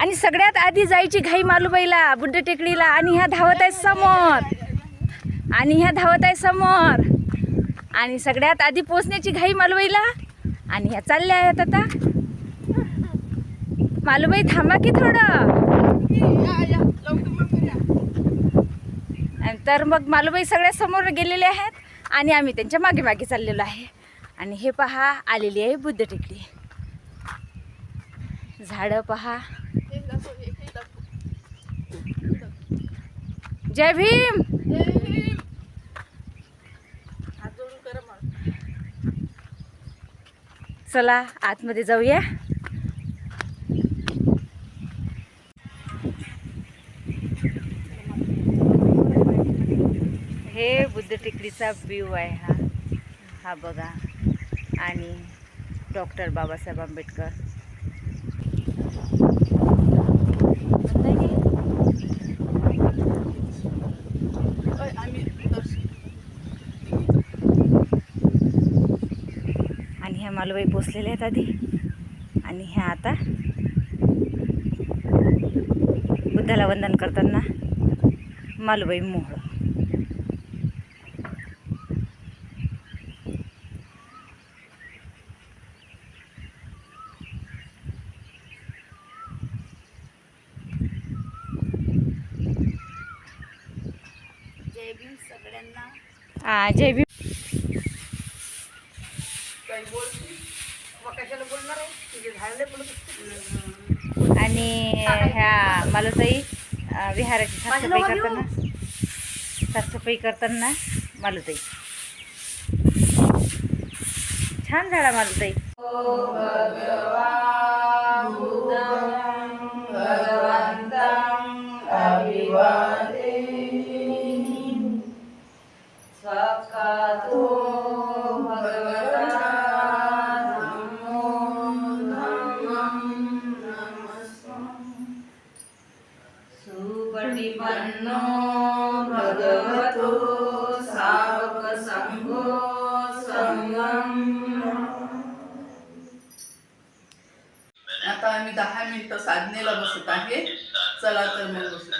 आणि सगळ्यात आधी जायची घाई मालूबाईला बुड्ड टेकडीला आणि ह्या धावत आहेत समोर. आणि ह्या धावत आहे समोर. आणि सगळ्यात आधी पोचण्याची घाई मालूबाईला आणि ह्या चालल्या आहेत आता. मालूबाई थांबा की थोडं. आणि तर मग मालूबाई सगळ्या समोर गेलेले आहेत आणि आम्ही त्यांच्या मागे मागे चाललेलो आहे. आणि हे पहा आलेली आहे बुद्ध टेकडी. झाडं पहा. जय भीम. चला आतमध्ये जाऊया. हे बुद्ध टेकडीचा व्ह्यू आहे हा. हा बघा. आणि डॉक्टर बाबासाहेब आंबेडकर. मालबाई पोचलेल्या आहेत आधी. आणि ह्या आता बुद्धाला वंदन करताना मालबाई मोहळ जय भीम सगळ्यांना. जय भीम. आणि ह्या मालुताई अं, विहाराची साफसफाई करताना. साफसफाई करताना मालुताई छान झाडा मालुताई सुपटिपन्नो भगवतो आता आम्ही दहा मिनिटं साधनेला बसत आहे. चला तर मग बसू.